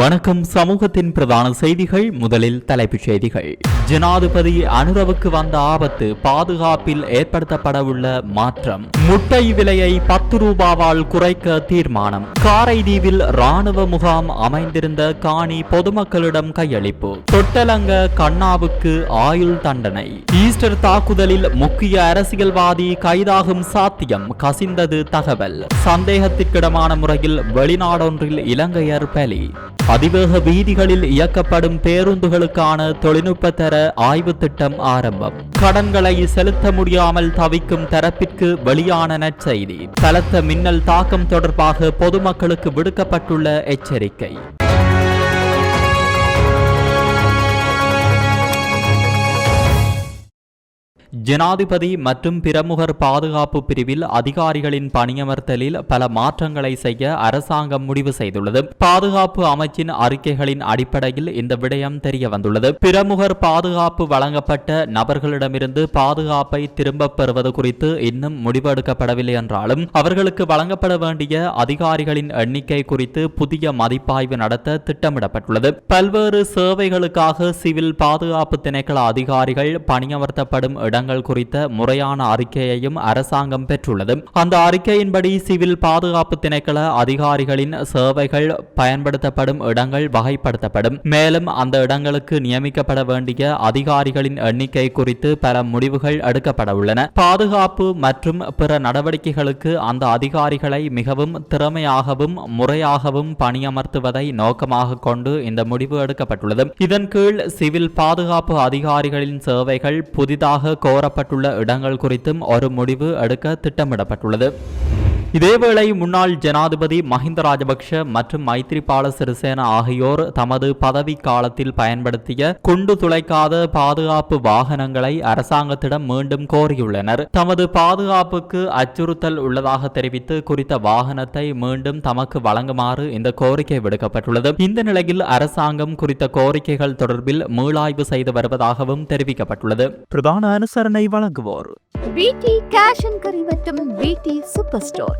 வணக்கம். சமூகத்தின் பிரதான செய்திகள். முதலில் தலைப்புச் செய்திகள். ஜனாதிபதி அனுரவுக்கு வந்த ஆபத்து பாதுகாப்பில் ஏற்படுத்தப்படவுள்ள மாற்றம். முட்டை விலையை பத்து ரூபாவால் குறைக்க தீர்மானம். காரைதீவில் ராணுவ முகாம் அமைந்திருந்த காணி பொதுமக்களிடம் கையளிப்பு. தொட்டலங்க கண்ணாவுக்கு ஆயுள் தண்டனை. ஈஸ்டர் தாக்குதலில் முக்கிய அரசியல்வாதி கைதாகும் சாத்தியம் கசிந்தது தகவல். சந்தேகத்திற்கிடமான முறையில் வெளிநாடொன்றில் இலங்கையர் பலி. அதிவேக வீதிகளில் இயக்கப்படும் பேருந்துகளுக்கான தொழில்நுட்ப தர ஆய்வு திட்டம் ஆரம்பம். கடன்களை செலுத்த முடியாமல் தவிக்கும் தரப்பிற்கு வெளியான நற்செய்தி. பலத்த மின்னல் தாக்கம் தொடர்பாக பொதுமக்களுக்கு விடுக்கப்பட்டுள்ள எச்சரிக்கை. ஜனாதிபதி மற்றும் பிரமுகர் பாதுகாப்பு பிரிவில் அதிகாரிகளின் பணியமர்த்தலில் பல மாற்றங்களை செய்ய அரசாங்கம் முடிவு செய்துள்ளது. பாதுகாப்பு அமைச்சின் அறிக்கைகளின் அடிப்படையில் இந்த விடயம் தெரிய வந்துள்ளது பிரமுகர் பாதுகாப்பு வழங்கப்பட்ட நபர்களிடமிருந்து பாதுகாப்பை திரும்பப் பெறுவது குறித்து இன்னும் முடிவெடுக்கப்படவில்லை என்றாலும் அவர்களுக்கு வழங்கப்பட வேண்டிய அதிகாரிகளின் எண்ணிக்கை குறித்து புதிய மதிப்பாய்வு நடத்த திட்டமிடப்பட்டுள்ளது. பல்வேறு சேவைகளுக்காக சிவில் பாதுகாப்பு திணைக்கள அதிகாரிகள் பணியமர்த்தப்படும் இடங்கள் இடங்கள் குறித்த முறையான அறிக்கையையும் அரசாங்கம் பெற்றுள்ளது. அந்த அறிக்கையின்படி சிவில் பாதுகாப்பு திணைக்கள அதிகாரிகளின் சேவைகள் பயன்படுத்தப்படும் இடங்கள் வகைப்படுத்தப்படும். மேலும் அந்த இடங்களுக்கு நியமிக்கப்பட வேண்டிய அதிகாரிகளின் எண்ணிக்கை குறித்து பல முடிவுகள் எடுக்கப்பட உள்ளன. பாதுகாப்பு மற்றும் பிற நடவடிக்கைகளுக்கு அந்த அதிகாரிகளை மிகவும் திறமையாகவும் முறையாகவும் பணியமர்த்துவதை நோக்கமாக கொண்டு இந்த முடிவு எடுக்கப்பட்டுள்ளது. இதன் கீழ் சிவில் பாதுகாப்பு அதிகாரிகளின் சேவைகள் புதிதாக கோர கோரப்பட்டுள்ள இடங்கள் குறித்தும் ஒரு முடிவு எடுக்க திட்டமிடப்பட்டுள்ளது. இதேவேளை முன்னாள் ஜனாதிபதி மஹிந்த ராஜபக்ஷ மற்றும் மைத்ரிபால சிறிசேன ஆகியோர் தமது பதவி காலத்தில் பயன்படுத்திய குண்டு துளைக்காத பாதுகாப்பு வாகனங்களை அரசாங்கத்திடம் மீண்டும் கோரியுள்ளனர். தமது பாதுகாப்புக்கு அச்சுறுத்தல் உள்ளதாக தெரிவித்து குறித்த வாகனத்தை மீண்டும் தமக்கு வழங்குமாறு இந்த கோரிக்கை விடுக்கப்பட்டுள்ளது. இந்த நிலையில் அரசாங்கம் குறித்த கோரிக்கைகள் தொடர்பில் மீளாய்வு செய்து வருவதாகவும் தெரிவிக்கப்பட்டுள்ளது. பிரதான அனுசரணை வழங்குவோர். பிடி கேஷ் அண்ட் கரி மற்றும் பிடி சூப்பர் ஸ்டோர்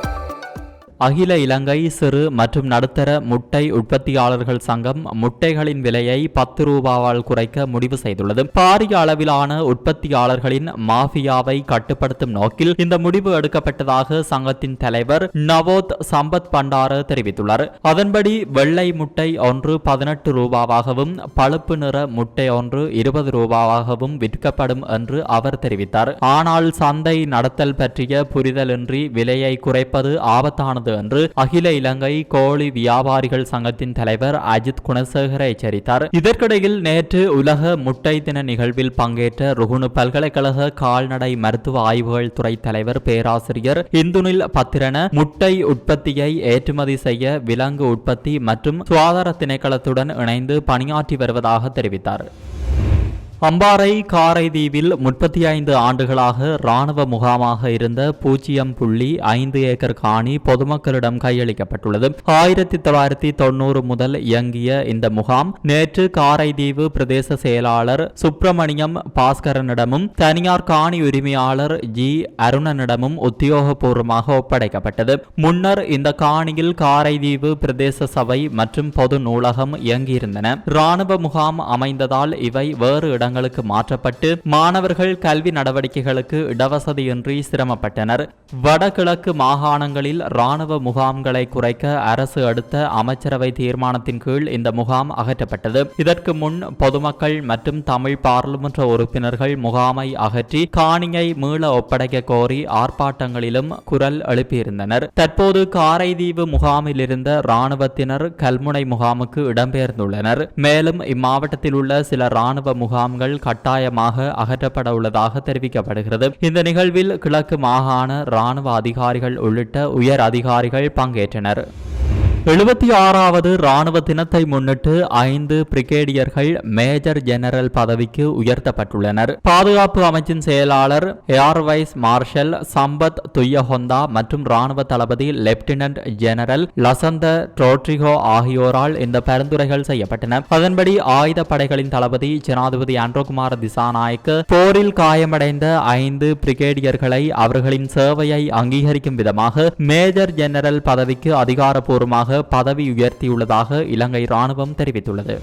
அகில இலங்கை சிறு மற்றும் நடுத்தர முட்டை உற்பத்தியாளர்கள் சங்கம் முட்டைகளின் விலையை பத்து ரூபாவால் குறைக்க முடிவு செய்துள்ளது. பாரிய அளவிலான உற்பத்தியாளர்களின் மாஃபியாவை கட்டுப்படுத்தும் நோக்கில் இந்த முடிவு எடுக்கப்பட்டதாக சங்கத்தின் தலைவர் நவோத் சம்பத் பண்டார தெரிவித்துள்ளார். அதன்படி வெள்ளை முட்டை ஒன்று பதினெட்டு ரூபாவாகவும் பழுப்பு நிற முட்டை ஒன்று இருபது ரூபாவாகவும் விற்கப்படும் என்று அவர் தெரிவித்தார். ஆனால் சந்தை நடத்தல் பற்றிய புரிதலின்றி விலையை குறைப்பது ஆபத்தானது என்று அகில இலங்கை கோழி வியாபாரிகள் சங்கத்தின் தலைவர் அஜித் குணசேகர எச்சரித்தார். இதற்கிடையில் நேற்று உலக முட்டை தின நிகழ்வில் பங்கேற்ற ருகுணு பல்கலைக்கழக கால்நடை மருத்துவ ஆய்வுகள் துறை தலைவர் பேராசிரியர் இந்துனில் பத்திரன முட்டை உற்பத்தியை ஏற்றுமதி செய்ய விலங்கு உற்பத்தி மற்றும் சுகாதார திணைக்களத்துடன் இணைந்து பணியாற்றி வருவதாக தெரிவித்தார். அம்பாறை காரைதீவில் முப்பத்தி ஐந்து ஆண்டுகளாக இராணுவ முகாமாக இருந்த பூஜ்ஜியம் புள்ளி ஐந்து ஏக்கர் காணி பொதுமக்களிடம் கையளிக்கப்பட்டுள்ளது. ஆயிரத்தி தொள்ளாயிரத்தி தொண்ணூறு முதல் இயங்கிய இந்த முகாம் நேற்று காரைதீவு பிரதேச செயலாளர் சுப்பிரமணியம் பாஸ்கரனிடமும் தனியார் காணி உரிமையாளர் ஜி அருணனிடமும் உத்தியோகபூர்வமாக ஒப்படைக்கப்பட்டது. முன்னர் இந்த காணியில் காரைதீவு பிரதேச சபை மற்றும் பொது நூலகம் இயங்கியிருந்தன. இராணுவ முகாம் அமைந்ததால் இவை வேறு இடங்கள் இடங்களுக்கு மாற்றப்பட்டு மாணவர்கள் கல்வி நடவடிக்கைகளுக்கு இடவசதியின்றி சிரமப்பட்டனர். வடகிழக்கு மாகாணங்களில் இராணுவ முகாம்களை குறைக்க அரசு அடுத்த அமைச்சரவை தீர்மானத்தின் கீழ் இந்த முகாம் அகற்றப்பட்டது. இதற்கு முன் பொதுமக்கள் மற்றும் தமிழ் பாராளுமன்ற உறுப்பினர்கள் முகாமை அகற்றி காணியை மீள ஒப்படைக்க கோரி ஆர்ப்பாட்டங்களிலும் குரல் எழுப்பியிருந்தனர். தற்போது காரைதீவு முகாமில் இருந்த இராணுவத்தினர் கல்முனை முகாமுக்கு இடம்பெயர்ந்துள்ளனர். மேலும் இம்மாவட்டத்தில் உள்ள சில இராணுவ முகாம்கள் முகாம்கள் கட்டாயமாக அகற்றப்பட உள்ளதாக தெரிவிக்கப்படுகிறது. இந்த நிகழ்வில் கிழக்கு மாகாண இராணுவ அதிகாரிகள் உள்ளிட்ட உயர் அதிகாரிகள் பங்கேற்றனர். எழுபத்தி ஆறாவது ராணுவ தினத்தை முன்னிட்டு ஐந்து பிரிகேடியர்கள் மேஜர் ஜெனரல் பதவிக்கு உயர்த்தப்பட்டுள்ளனர். பாதுகாப்பு அமைச்சின் செயலாளர் air vice marshal Sampath Thuyacontha மற்றும் ராணுவ தளபதி லெப்டினன்ட் ஜெனரல் லசந்த ட்ரோட்ரிகோ ஆகியோரால் இந்த பரிந்துரைகள் செய்யப்பட்டன. அதன்படி ஆயுத படைகளின் தளபதி ஜனாதிபதி ஆண்ட்ரோகுமார் திசாநாயக் போரில் காயமடைந்த ஐந்து பிரிகேடியர்களை அவர்களின் சேவையை அங்கீகரிக்கும் விதமாக மேஜர் ஜெனரல் பதவிக்கு அதிகாரப்பூர்வமாக பதவி உயர்த்தியுள்ளதாக இலங்கை ராணுவம் தெரிவித்துள்ளது.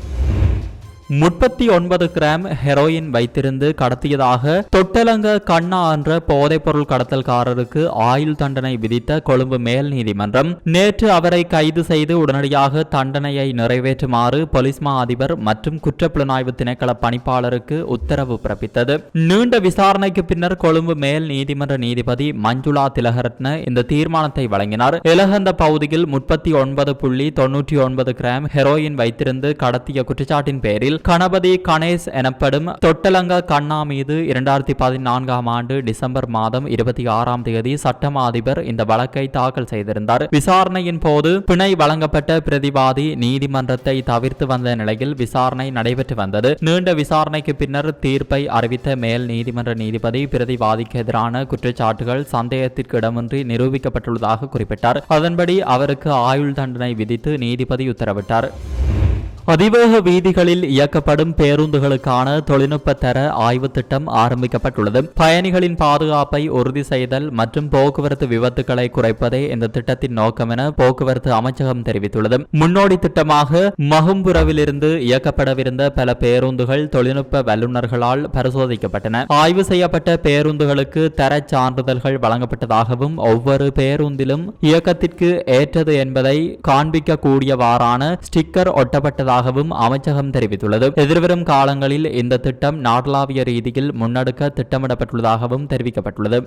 முப்பத்தி ஒன்பது கிராம் ஹெரோயின் வைத்திருந்து கடத்தியதாக தொட்டலங்க கண்ணா என்ற போதைப்பொருள் கடத்தல்காரருக்கு ஆயுள் தண்டனை விதித்த கொழும்பு மேல் நீதிமன்றம். நேற்று அவரை கைது செய்து உடனடியாக தண்டனையை நிறைவேற்றுமாறு பொலிஸ்மா அதிபர் மற்றும் குற்றப்புலனாய்வு திணைக்கள பணிப்பாளருக்கு உத்தரவு பிறப்பித்தது. நீண்ட விசாரணைக்கு பின்னர் கொழும்பு மேல் நீதிமன்ற நீதிபதி மஞ்சுளா திலகரத்ன இந்த தீர்மானத்தை வழங்கினார். எலகந்த பகுதியில் முப்பத்தி ஒன்பது புள்ளி தொன்னூற்றி ஒன்பது கிராம் ஹெரோயின் வைத்திருந்து கடத்திய குற்றச்சாட்டின் பேரில் கணபதி கணேஷ் எனப்படும் தொட்டலங்க கண்ணா மீது இரண்டாயிரத்தி பதினான்காம் ஆண்டு டிசம்பர் மாதம் இருபத்தி ஆறாம் தேதி சட்டமா அதிபர் இந்த வழக்கை தாக்கல் செய்திருந்தார். விசாரணையின் போது பிணை வழங்கப்பட்ட பிரதிவாதி நீதிமன்றத்தை தவிர்த்து வந்த நிலையில் விசாரணை நடைபெற்று வந்தது. நீண்ட விசாரணைக்கு பின்னர் தீர்ப்பை அறிவித்த மேல் நீதிமன்ற நீதிபதி பிரதிவாதிக்கு எதிரான குற்றச்சாட்டுகள் சந்தேகத்திற்கு இடமின்றி நிரூபிக்கப்பட்டுள்ளதாக குறிப்பிட்டார். அதன்படி அவருக்கு ஆயுள் தண்டனை விதித்து நீதிபதி உத்தரவிட்டார். அதிவேக வீதிகளில் இயக்கப்படும் பேருந்துகளுக்கான தொழில்நுட்ப தர ஆய்வு திட்டம் ஆரம்பிக்கப்பட்டுள்ளது. பயணிகளின் பாதுகாப்பை உறுதி செய்தல் மற்றும் போக்குவரத்து விபத்துகளை குறைப்பதே இந்த திட்டத்தின் நோக்கம் என போக்குவரத்து அமைச்சகம் தெரிவித்துள்ளது. முன்னோடி திட்டமாக மகும்புரவிலிருந்து இயக்கப்படவிருந்த பல பேருந்துகள் தொழில்நுட்ப வல்லுநர்களால் பரிசோதிக்கப்பட்டன. ஆய்வு செய்யப்பட்ட பேருந்துகளுக்கு தரச் சான்றிதழ்கள் வழங்கப்பட்டதாகவும் ஒவ்வொரு பேருந்திலும் இயக்கத்திற்கு ஏற்றது என்பதை காண்பிக்கக்கூடியவாறான ஸ்டிக்கர் ஒட்டப்பட்டதாக ஒட்டப்பட்டதாகவும் அமைச்சகம் தெரிவித்துள்ளது. எதிர்வரும் காலங்களில் இந்த திட்டம் நாடளாவிய ரீதியில் முன்னெடுக்க திட்டமிடப்பட்டுள்ளதாகவும் தெரிவிக்கப்பட்டுள்ளது.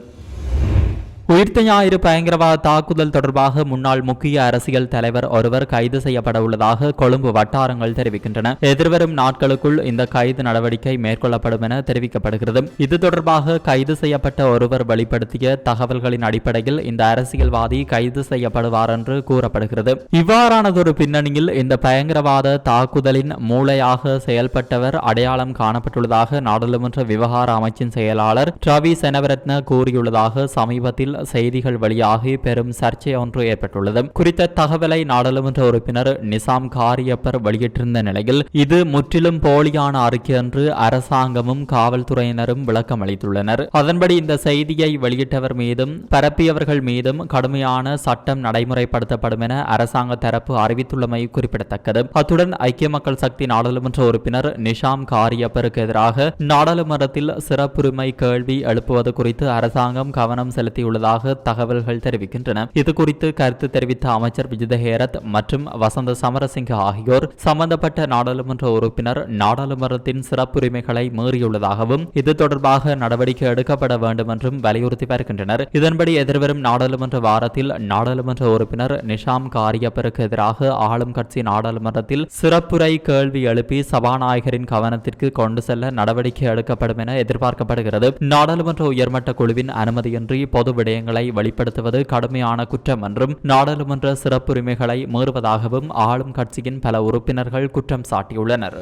உயிர்த்த ஞாயிறு பயங்கரவாத தாக்குதல் தொடர்பாக முன்னாள் முக்கிய அரசியல் தலைவர் ஒருவர் கைது செய்யப்பட உள்ளதாக கொழும்பு வட்டாரங்கள் தெரிவிக்கின்றன. எதிர்வரும் நாட்களுக்குள் இந்த கைது நடவடிக்கை மேற்கொள்ளப்படும் என தெரிவிக்கப்படுகிறது. இது தொடர்பாக கைது செய்யப்பட்ட ஒருவர் வெளிப்படுத்திய தகவல்களின் அடிப்படையில் இந்த அரசியல்வாதி கைது செய்யப்படுவார் என்று கூறப்படுகிறது. இவ்வாறானதொரு பின்னணியில் இந்த பயங்கரவாத தாக்குதலின் மூளையாக செயல்பட்டவர் அடையாளம் காணப்பட்டுள்ளதாக நாடாளுமன்ற விவகார அமைச்சின் செயலாளர் ரவி செனவரத்ன கூறியுள்ளதாக சமீபத்தில் செய்திகள் வழியாகி பெரும் சர்ச்சை ஒன்று ஏற்பட்டுள்ளது. குறித்த தகவலை நாடாளுமன்ற உறுப்பினர் நிசாம் காரியப்பர் வெளியிட்டிருந்த நிலையில் இது முற்றிலும் போலியான அறிக்கை என்று அரசாங்கமும் காவல்துறையினரும் விளக்கம் அளித்துள்ளனர். அதன்படி இந்த செய்தியை வெளியிட்டவர் மீதும் பரப்பியவர்கள் மீதும் கடுமையான சட்டம் நடைமுறைப்படுத்தப்படும் என அரசாங்க தரப்பு அறிவித்துள்ளமை குறிப்பிடத்தக்கது. அத்துடன் ஐக்கிய மக்கள் சக்தி நாடாளுமன்ற உறுப்பினர் நிஷாம் காரியப்பருக்கு எதிராக நாடாளுமன்றத்தில் சிறப்புரிமை கேள்வி எழுப்புவது குறித்து அரசாங்கம் கவனம் செலுத்தியுள்ளதாக தகவல்கள் தெரிவிக்கின்றன. இதுகுறித்து கருத்து தெரிவித்த அமைச்சர் விஜித ஹேரத் மற்றும் வசந்த சமரசிங்க ஆகியோர் சம்பந்தப்பட்ட நாடாளுமன்ற உறுப்பினர் நாடாளுமன்றத்தின் சிறப்புரிமைகளை மீறியுள்ளதாகவும் இது தொடர்பாக நடவடிக்கை எடுக்கப்பட வேண்டும் என்றும் வலியுறுத்தி வருகின்றனர். இதன்படி எதிர்வரும் நாடாளுமன்ற வாரத்தில் நாடாளுமன்ற உறுப்பினர் நிஷாம் காரியப்பருக்கு எதிராக ஆளும் கட்சி நாடாளுமன்றத்தில் சிறப்புரை கேள்வி எழுப்பி சபாநாயகரின் கவனத்திற்கு கொண்டு செல்ல நடவடிக்கை எடுக்கப்படும் என எதிர்பார்க்கப்படுகிறது. நாடாளுமன்ற உயர்மட்ட குழுவின் அனுமதியின்றி பொது விடயங்களை வெளிப்படுத்துவது கடுமையான குற்றம் என்றும் நாடாளுமன்ற சிறப்புரிமைகளை மீறுவதாகவும் ஆளும் கட்சியின் பல உறுப்பினர்கள் குற்றம் சாட்டியுள்ளனர்.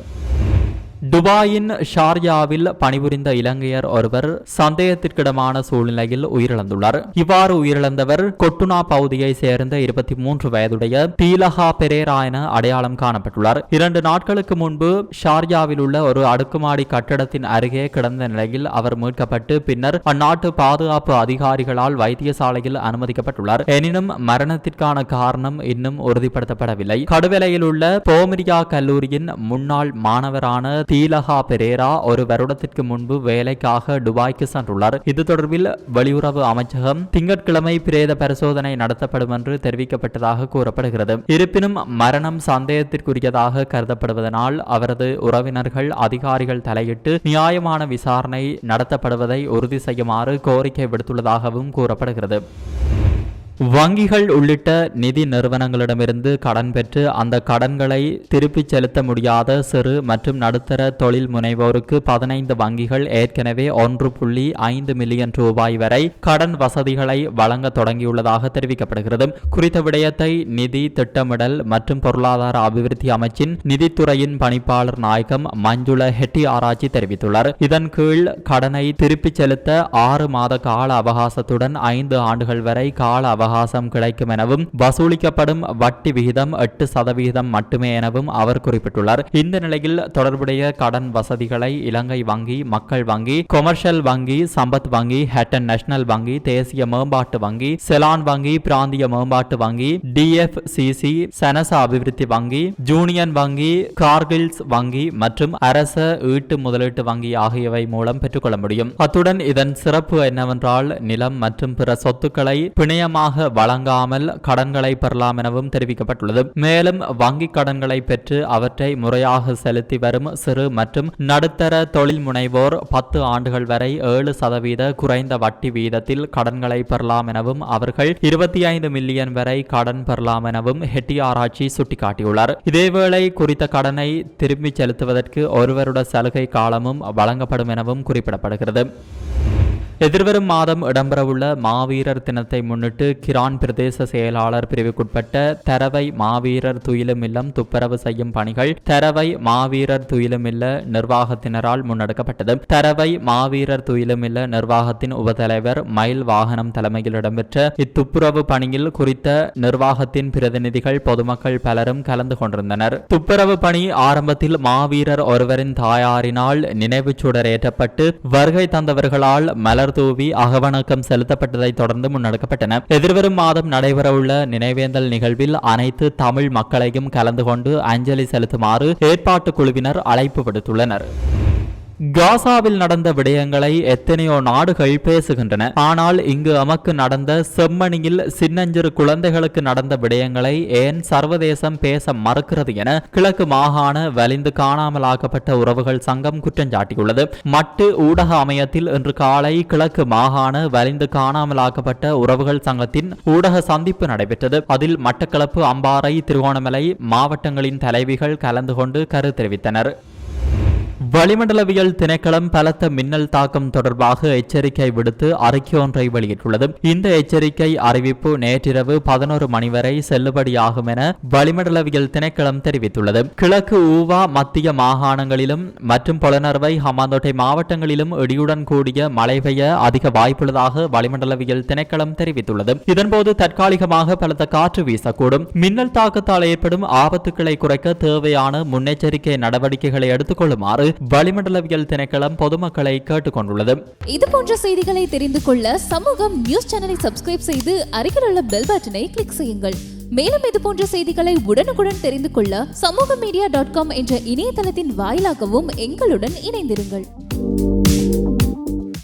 துபாயின் ஷார்ஜாவில் பணிபுரிந்த இலங்கையர் ஒருவர் சந்தேகத்திற்கிடமான சூழ்நிலையில் உயிரிழந்துள்ளார். இவ்வாறு உயிரிழந்தவர் கொட்டுனா பகுதியை சேர்ந்த இருபத்தி மூன்று வயதுடைய பீலஹா பெரேரா என அடையாளம் காணப்பட்டுள்ளார். இரண்டு நாட்களுக்கு முன்பு ஷார்ஜாவில் உள்ள ஒரு அடுக்குமாடி கட்டடத்தின் அருகே கிடந்த நிலையில் அவர் மீட்கப்பட்டு பின்னர் அந்நாட்டு பாதுகாப்பு அதிகாரிகளால் வைத்தியசாலையில் அனுமதிக்கப்பட்டுள்ளார். எனினும் மரணத்திற்கான காரணம் இன்னும் உறுதிப்படுத்தப்படவில்லை. கடுவலையில் உள்ள போமிரியா கல்லூரியின் முன்னாள் மாணவரான தீலகா பெரேரா ஒரு வருடத்திற்கு முன்பு வேலைக்காக துபாய்க்கு சென்றுள்ளார். இது தொடர்பில் வெளியுறவு அமைச்சகம் திங்கட்கிழமை பிரேத பரிசோதனை நடத்தப்படும் என்று தெரிவிக்கப்பட்டதாக கூறப்படுகிறது. இருப்பினும் மரணம் சந்தேகத்திற்குரியதாக கருதப்படுவதனால் அவரது உறவினர்கள் அதிகாரிகள் தலையிட்டு நியாயமான விசாரணை நடத்தப்படுவதை உறுதி செய்யுமாறு கோரிக்கை விடுத்துள்ளதாகவும் கூறப்படுகிறது. வங்கிகள் உள்ளிட்ட நிதி நிறுவனங்களிடமிருந்து கடன் பெற்று அந்த கடன்களை திருப்பிச் செலுத்த முடியாத சிறு மற்றும் நடுத்தர தொழில் முனைவோருக்கு பதினைந்து வங்கிகள் ஏற்கனவே ஒன்று புள்ளி ஐந்து மில்லியன் ரூபாய் வரை கடன் வசதிகளை வழங்க தொடங்கியுள்ளதாக தெரிவிக்கப்படுகிறது. குறித்த விடயத்தை நிதி திட்டமிடல் மற்றும் பொருளாதார அபிவிருத்தி அமைச்சின் நிதித்துறையின் பணிப்பாளர் நாயகம் மஞ்சுள ஹெட்டி ஆராய்ச்சி தெரிவித்துள்ளார். இதன் கீழ் கடனை திருப்பிச் செலுத்த ஆறு மாத கால அவகாசத்துடன் ஐந்து ஆண்டுகள் வரை கால அவகாசம் கிடைக்கும் எனவும் வசூலிக்கப்படும் வட்டி விகிதம் எட்டு சதவிகிதம் மட்டுமே எனவும் அவர் குறிப்பிட்டுள்ளார். இந்த நிலையில் தொடர்புடைய கடன் வசதிகளை இலங்கை வங்கி மக்கள் வங்கி கொமர்ஷியல் வங்கி சம்பத் வங்கி ஹேட்டன் நேஷனல் வங்கி தேசிய மேம்பாட்டு வங்கி செலான் வங்கி பிராந்திய மேம்பாட்டு வங்கி டிஎஃப்சிசி சனச அபிவிருத்தி வங்கி ஜூனியன் வங்கி கார்கில்ஸ் வங்கி மற்றும் அரச ஈட்டு முதலீட்டு வங்கி ஆகியவை மூலம் பெற்றுக்கொள்ள முடியும். அத்துடன் இதன் சிறப்பு என்னவென்றால் நிலம் மற்றும் பிற சொத்துக்களை பிணையமாக வழங்காமல் கடன்களை பெறலாம் எனவும் தெரிவிக்கப்பட்டுள்ளது. மேலும் வங்கிக் கடன்களை பெற்று அவற்றை முறையாக செலுத்தி வரும் சிறு மற்றும் நடுத்தர தொழில் முனைவோர் பத்து ஆண்டுகள் வரை ஏழு சதவீத குறைந்த வட்டி வீதத்தில் கடன்களை பெறலாம் எனவும் அவர்கள் இருபத்தி ஐந்து மில்லியன் வரை கடன் பெறலாம் எனவும் ஹெட்டி ஆராய்ச்சி சுட்டிக்காட்டியுள்ளார். இதேவேளை குறித்த கடனை திரும்பிச் செலுத்துவதற்கு ஒருவருட சலுகை காலமும் வழங்கப்படும் எனவும் குறிப்பிடப்படுகிறது. எதிர்வரும் மாதம் இடம்பெறவுள்ள மாவீரர் தினத்தை முன்னிட்டு கிரான் பிரதேச செயலாளர் பிரிவுக்குட்பட்ட தரவை மாவீரர் துயிலுமில்லம் துப்புரவு செய்யும் பணிகள் தரவை மாவீரர் துயிலுமில்ல நிர்வாகத்தினரால் முன்னெடுக்கப்பட்டது. தரவை மாவீரர் துயிலுமில்ல நிர்வாகத்தின் உபதலைவர் மயில் வாகனம் தலைமையில் இடம்பெற்ற இத்துப்புரவு பணியில் குறித்த நிர்வாகத்தின் பிரதிநிதிகள் பொதுமக்கள் பலரும் கலந்து கொண்டிருந்தனர். துப்புரவு பணி ஆரம்பத்தில் மாவீரர் ஒருவரின் தாயாரினால் நினைவுச் சுடர் ஏற்றப்பட்டு வருகை தந்தவர்களால் மலர் தூவி அகவணக்கம் செலுத்தப்பட்டதை தொடர்ந்து முன்னெடுக்கப்பட்டன. எதிர்வரும் மாதம் நடைபெறவுள்ள நினைவேந்தல் நிகழ்வில் அனைத்து தமிழ் மக்களையும் கலந்து கொண்டு அஞ்சலி செலுத்துமாறு ஏற்பாட்டு குழுவினர் அழைப்பு விடுத்துள்ளனர். காசாவில் நடந்த விடயங்களை எத்தனையோ நாடுகள் பேசுகின்றன. ஆனால் இங்கு அமக்கு நடந்த செம்மணியில் சின்னஞ்சிறு குழந்தைகளுக்கு நடந்த விடயங்களை ஏன் சர்வதேசம் பேச மறுக்கிறது என கிழக்கு மாகாண வலிந்து காணாமலாக்கப்பட்ட உறவுகள் சங்கம் குற்றஞ்சாட்டியுள்ளது மட்டு ஊடக அமையத்தில் இன்று காலை கிழக்கு மாகாண வலிந்து காணாமலாக்கப்பட்ட உறவுகள் சங்கத்தின் ஊடக சந்திப்பு நடைபெற்றது. அதில் மட்டக்களப்பு அம்பாறை திருகோணமலை மாவட்டங்களின் தலைவிகள் கலந்து கொண்டு கரு தெரிவித்தனர். வளிமண்டலவியல் திணைக்களம் பலத்த மின்னல் தாக்கம் தொடர்பாக எச்சரிக்கை விடுத்து அறிக்கை ஒன்றை வெளியிட்டுள்ளது. இந்த எச்சரிக்கை அறிவிப்பு நேற்றிரவு பதினோரு மணி வரை செல்லுபடியாகும் என வளிமண்டலவியல் திணைக்களம் தெரிவித்துள்ளது. கிழக்கு ஊவா மத்திய மாகாணங்களிலும் மற்றும் புலனர்வை ஹமாந்தோட்டை மாவட்டங்களிலும் இடியுடன் கூடிய மழை பெய்ய அதிக வாய்ப்புள்ளதாக வளிமண்டலவியல் திணைக்களம் தெரிவித்துள்ளது. இதன்போது தற்காலிகமாக பலத்த காற்று வீசக்கூடும். மின்னல் தாக்கத்தால் ஏற்படும் ஆபத்துக்களை குறைக்க தேவையான முன்னெச்சரிக்கை நடவடிக்கைகளை எடுத்துக் கொள்ளுமாறு வளிமண்டலவியல் திணைக்களம் பொதுமக்களை கேட்டுக்கொண்டுள்ளது. இது போன்ற செய்திகளை தெரிந்து கொள்ள சமூகம் நியூஸ் சேனலை சப்ஸ்கிரைப் செய்து அருகில் உள்ள பெல் பட்டனை கிளிக் செய்யுங்கள். மேலும் இது போன்ற செய்திகளை உடனுக்குடன் தெரிந்து கொள்ள சமூக மீடியா டாட் காம் என்ற இணையதளத்தின் வாயிலாகவும் எங்களுடன் இணைந்திருங்கள்.